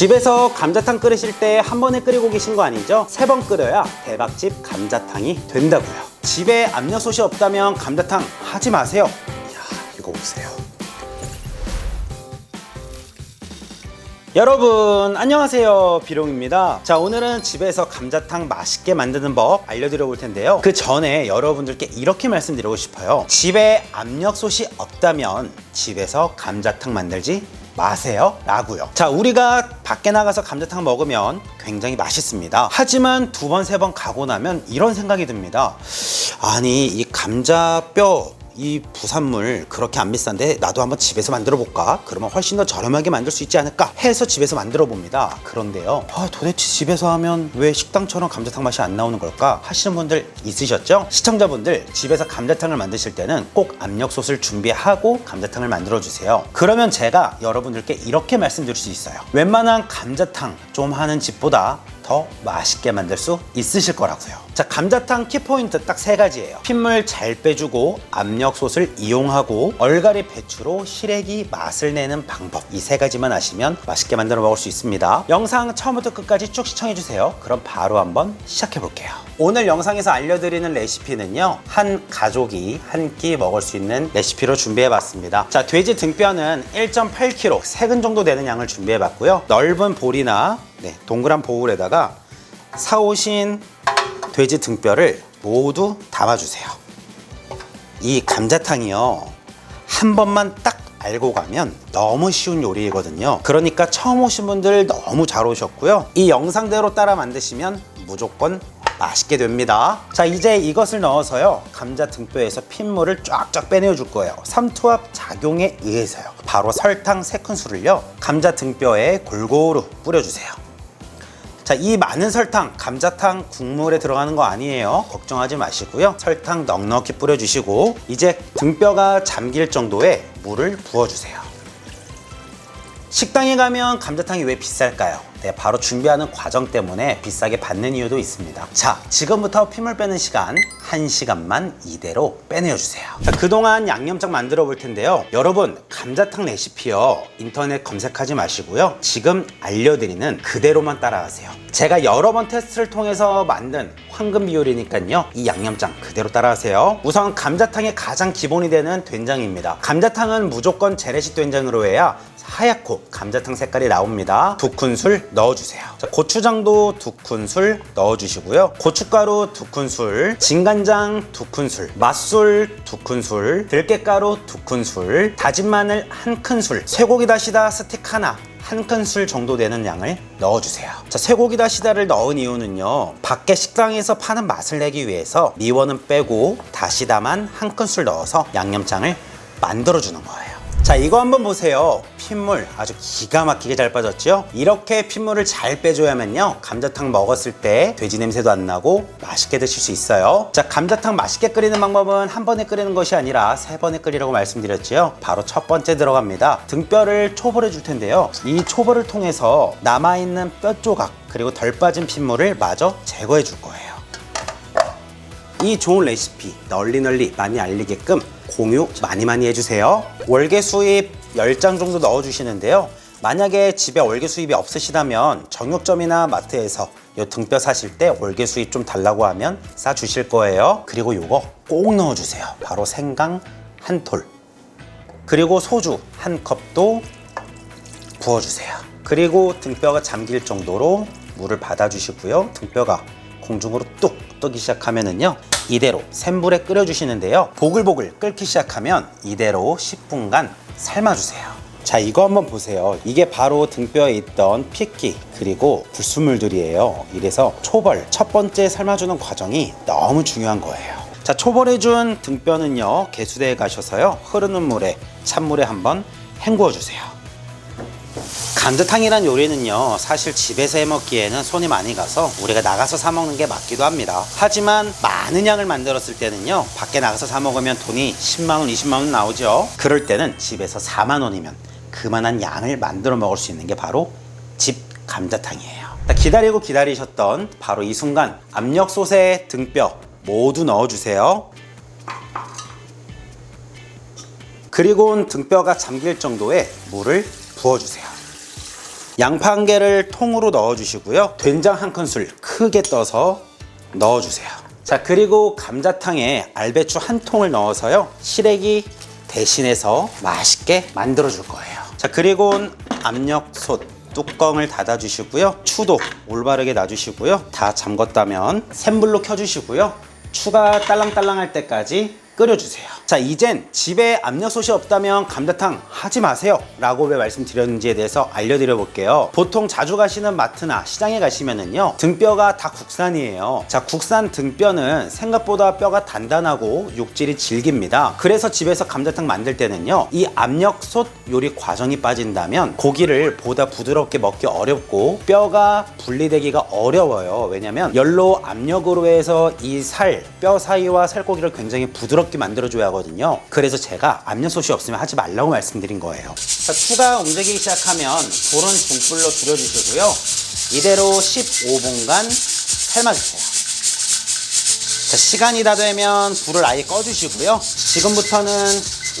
집에서 감자탕 끓이실 때 한 번에 끓이고 계신 거 아니죠? 세 번 끓여야 대박집 감자탕이 된다고요. 집에 압력솥이 없다면 감자탕 하지 마세요. 이야, 이거 보세요. 여러분 안녕하세요 비룡입니다 자 오늘은 집에서 감자탕 맛있게 만드는 법 알려드려 볼 텐데요 그 전에 여러분들께 이렇게 말씀드리고 싶어요 집에 압력솥이 없다면 집에서 감자탕 만들지 마세요. 라고요. 자 우리가 밖에 나가서 감자탕 먹으면 굉장히 맛있습니다. 하지만 두 번 세 번 가고 나면 이런 생각이 듭니다. 아니 이 감자뼈 이 부산물 그렇게 안 비싼데 나도 한번 집에서 만들어 볼까? 그러면 훨씬 더 저렴하게 만들 수 있지 않을까? 해서 집에서 만들어 봅니다. 그런데요. 아, 도대체 집에서 하면 왜 식당처럼 감자탕 맛이 안 나오는 걸까? 하시는 분들 있으셨죠? 시청자분들 집에서 감자탕을 만드실 때는 꼭 압력솥을 준비하고 감자탕을 만들어 주세요. 그러면 제가 여러분들께 이렇게 말씀드릴 수 있어요. 웬만한 감자탕 좀 하는 집보다 더 맛있게 만들 수 있으실 거라고요. 자, 감자탕 키포인트 딱 세 가지예요. 핏물 잘 빼주고 압력솥을 이용하고 얼갈이 배추로 시래기 맛을 내는 방법. 이 세 가지만 아시면 맛있게 만들어 먹을 수 있습니다. 영상 처음부터 끝까지 쭉 시청해 주세요. 그럼 바로 한번 시작해 볼게요. 오늘 영상에서 알려드리는 레시피는요. 한 가족이 한 끼 먹을 수 있는 레시피로 준비해 봤습니다. 자, 돼지 등뼈는 1.8kg, 3근 정도 되는 양을 준비해 봤고요. 넓은 볼이나 네, 동그란 보울에다가 사오신 돼지 등뼈를 모두 담아주세요. 이 감자탕이요. 한 번만 딱 알고 가면 너무 쉬운 요리이거든요. 그러니까 처음 오신 분들 너무 잘 오셨고요. 이 영상대로 따라 만드시면 무조건 맛있게 됩니다. 자, 이제 이것을 넣어서요. 감자 등뼈에서 핏물을 쫙쫙 빼내어 줄 거예요. 삼투압 작용에 의해서요. 바로 설탕 3큰술을요. 감자 등뼈에 골고루 뿌려주세요. 자, 이 많은 설탕 감자탕 국물에 들어가는 거 아니에요. 걱정하지 마시고요. 설탕 넉넉히 뿌려주시고 이제 등뼈가 잠길 정도의 물을 부어주세요. 식당에 가면 감자탕이 왜 비쌀까요? 네, 바로 준비하는 과정 때문에 비싸게 받는 이유도 있습니다. 자, 지금부터 핏물 빼는 시간 1시간만 이대로 빼내어 주세요. 자, 그동안 양념장 만들어 볼 텐데요. 여러분, 감자탕 레시피요. 인터넷 검색하지 마시고요. 지금 알려드리는 그대로만 따라하세요. 제가 여러 번 테스트를 통해서 만든 황금 비율이니까요. 이 양념장 그대로 따라하세요. 우선 감자탕의 가장 기본이 되는 된장입니다. 감자탕은 무조건 재래식 된장으로 해야 하얗고 감자탕 색깔이 나옵니다. 두 큰술 넣어주세요. 자, 고추장도 두 큰술 넣어주시고요. 고춧가루 두 큰술, 진간장 두 큰술, 맛술 두 큰술, 들깨가루 두 큰술, 다진 마늘 한 큰술, 쇠고기 다시다 스틱 하나, 한 큰술 정도 되는 양을 넣어주세요. 자, 쇠고기 다시다를 넣은 이유는요. 밖에 식당에서 파는 맛을 내기 위해서 미원은 빼고 다시다만 한 큰술 넣어서 양념장을 만들어주는 거예요. 자, 이거 한번 보세요. 핏물 아주 기가 막히게 잘 빠졌죠? 이렇게 핏물을 잘 빼줘야면요. 감자탕 먹었을 때 돼지 냄새도 안 나고 맛있게 드실 수 있어요. 자, 감자탕 맛있게 끓이는 방법은 한 번에 끓이는 것이 아니라 세 번에 끓이라고 말씀드렸지요. 바로 첫 번째 들어갑니다. 등뼈를 초벌해 줄 텐데요. 이 초벌을 통해서 남아있는 뼈 조각 그리고 덜 빠진 핏물을 마저 제거해 줄 거예요. 이 좋은 레시피 널리 널리 많이 알리게끔 공유 많이 많이 해주세요. 월계 수입 10장 정도 넣어주시는데요. 만약에 집에 월계 수입이 없으시다면 정육점이나 마트에서 이 등뼈 사실 때 월계 수입 좀 달라고 하면 싸 주실 거예요. 그리고 요거 꼭 넣어주세요. 바로 생강 한 톨. 그리고 소주 한 컵도 부어주세요. 그리고 등뼈가 잠길 정도로 물을 받아주시고요. 등뼈가 공중으로 뚝 뜨기 시작하면은요. 이대로 센 불에 끓여주시는데요. 보글보글 끓기 시작하면 이대로 10분간 삶아주세요. 자, 이거 한번 보세요. 이게 바로 등뼈에 있던 핏기 그리고 불순물들이에요. 이래서 초벌 첫 번째 삶아주는 과정이 너무 중요한 거예요. 자, 초벌해준 등뼈는요. 개수대에 가셔서요. 흐르는 물에 찬물에 한번 헹구어 주세요. 감자탕이란 요리는요 사실 집에서 해 먹기에는 손이 많이 가서 우리가 나가서 사 먹는 게 맞기도 합니다. 하지만 많은 양을 만들었을 때는요 밖에 나가서 사 먹으면 돈이 10만원 20만원 나오죠. 그럴 때는 집에서 4만원이면 그만한 양을 만들어 먹을 수 있는 게 바로 집 감자탕이에요. 자, 기다리고 기다리셨던 바로 이 순간 압력솥에 등뼈 모두 넣어주세요. 그리고 등뼈가 잠길 정도의 물을 부어주세요 양파 한 개를 통으로 넣어주시고요. 된장 한 큰술 크게 떠서 넣어주세요. 자 그리고 감자탕에 알배추 한 통을 넣어서요. 시래기 대신해서 맛있게 만들어 줄 거예요. 자 그리고 압력솥 뚜껑을 닫아 주시고요. 추도 올바르게 놔주시고요. 다 잠궜다면 센불로 켜주시고요. 추가 딸랑딸랑 할 때까지 끓여주세요. 자, 이젠 집에 압력솥이 없다면 감자탕 하지 마세요. 라고 왜 말씀드렸는지에 대해서 알려드려 볼게요. 보통 자주 가시는 마트나 시장에 가시면은요, 등뼈가 다 국산이에요. 자, 국산 등뼈는 생각보다 뼈가 단단하고 육질이 질깁니다. 그래서 집에서 감자탕 만들 때는요, 이 압력솥 요리 과정이 빠진다면 고기를 보다 부드럽게 먹기 어렵고 뼈가 분리되기가 어려워요. 왜냐면 열로 압력으로 해서 이 살, 뼈 사이와 살코기를 굉장히 부드럽게 만들어줘야 하거든요. 그래서 제가 압력솥이 없으면 하지 말라고 말씀드린 거예요. 자, 추가 움직이기 시작하면 불은 중불로 줄여주시고요. 이대로 15분간 삶아주세요. 자, 시간이 다 되면 불을 아예 꺼주시고요. 지금부터는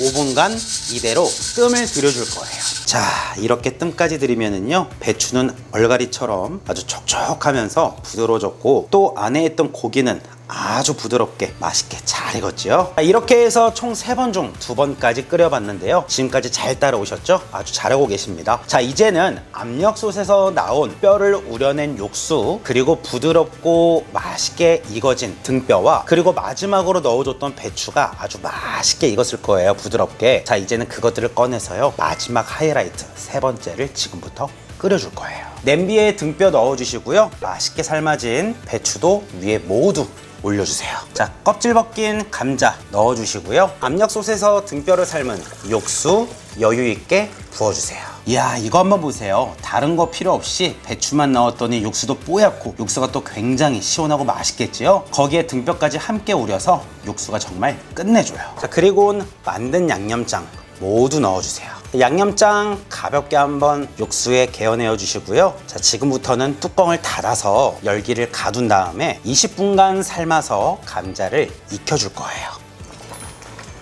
5분간 이대로 뜸을 들여줄 거예요. 자, 이렇게 뜸까지 들이면은요, 배추는 얼갈이처럼 아주 촉촉하면서 부드러워졌고, 또 안에 있던 고기는 아주 부드럽게 맛있게 잘 익었죠. 자, 이렇게 해서 총 세 번 중 두 번까지 끓여봤는데요. 지금까지 잘 따라오셨죠? 아주 잘하고 계십니다. 자, 이제는 압력솥에서 나온 뼈를 우려낸 육수, 그리고 부드럽고 맛있게 익어진 등뼈와 그리고 마지막으로 넣어줬던 배추가 아주 맛있게 익었을 거예요. 부드럽게. 자, 이제는 그것들을 꺼내서요. 마지막 하이라이트 세 번째를 지금부터 끓여줄 거예요. 냄비에 등뼈 넣어주시고요. 맛있게 삶아진 배추도 위에 모두 올려주세요. 자, 껍질 벗긴 감자 넣어주시고요. 압력솥에서 등뼈를 삶은 육수 여유 있게 부어주세요. 이야, 이거 한번 보세요. 다른 거 필요 없이 배추만 넣었더니 육수도 뽀얗고 육수가 또 굉장히 시원하고 맛있겠지요? 거기에 등뼈까지 함께 우려서 육수가 정말 끝내줘요. 자, 그리고 만든 양념장 모두 넣어주세요. 양념장 가볍게 한번 육수에 개어내어 주시고요. 자, 지금부터는 뚜껑을 닫아서 열기를 가둔 다음에 20분간 삶아서 감자를 익혀줄 거예요.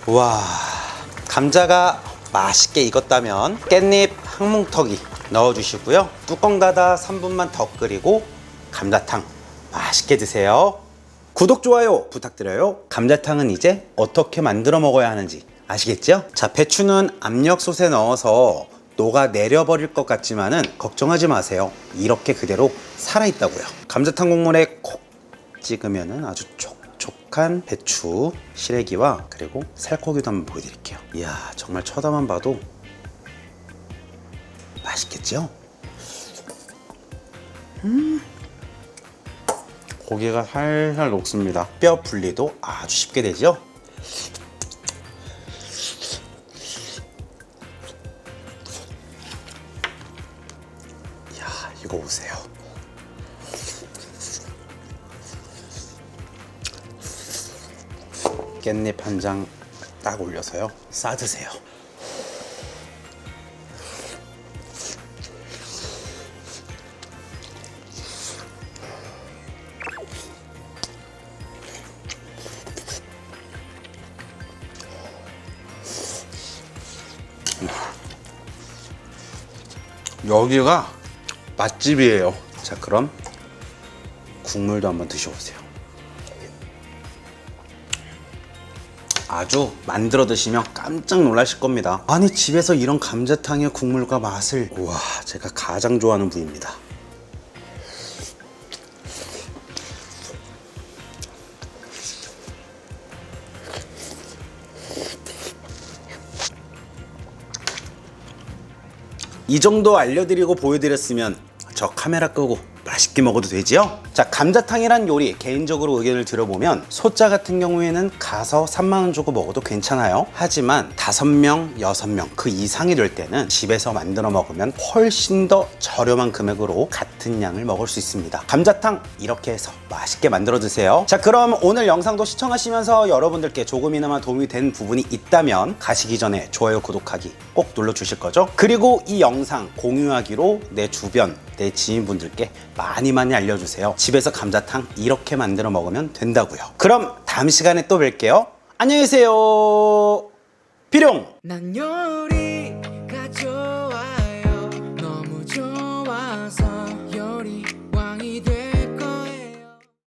와, 감자가 맛있게 익었다면 깻잎 한 뭉텅이 넣어주시고요. 뚜껑 닫아 3분만 더 끓이고 감자탕 맛있게 드세요. 구독, 좋아요 부탁드려요. 감자탕은 이제 어떻게 만들어 먹어야 하는지 아시겠죠? 자, 배추는 압력솥에 넣어서 녹아 내려버릴 것 같지만은 걱정하지 마세요. 이렇게 그대로 살아있다고요. 감자탕 국물에 콕 찍으면은 아주 촉촉한 배추 시래기와 그리고 살코기도 한번 보여드릴게요. 이야, 정말 쳐다만 봐도 맛있겠죠? 음. 고기가 살살 녹습니다. 뼈 분리도 아주 쉽게 되죠? 이거 보세요. 깻잎 한 장 딱 올려서요. 싸드세요. 여기가 맛집이에요. 자, 그럼 국물도 한번 드셔보세요. 아주 만들어 드시면 깜짝 놀라실 겁니다. 아니, 집에서 이런 감자탕의 국물과 맛을. 우와, 제가 가장 좋아하는 부위입니다. 이 정도 알려드리고 보여드렸으면 저 카메라 끄고 맛있게 먹어도 되지요? 자 감자탕이란 요리 개인적으로 의견을 들어보면 소자 같은 경우에는 가서 3만 원 주고 먹어도 괜찮아요. 하지만 5명, 6명 그 이상이 될 때는 집에서 만들어 먹으면 훨씬 더 저렴한 금액으로 같은 양을 먹을 수 있습니다. 감자탕 이렇게 해서 맛있게 만들어 드세요. 자 그럼 오늘 영상도 시청하시면서 여러분들께 조금이나마 도움이 된 부분이 있다면 가시기 전에 좋아요 구독하기 꼭 눌러 주실 거죠? 그리고 이 영상 공유하기로 내 주변 내 지인분들께 많이 많이 알려주세요. 집에서 감자탕 이렇게 만들어 먹으면 된다고요. 그럼 다음 시간에 또 뵐게요. 안녕히 계세요. 비룡!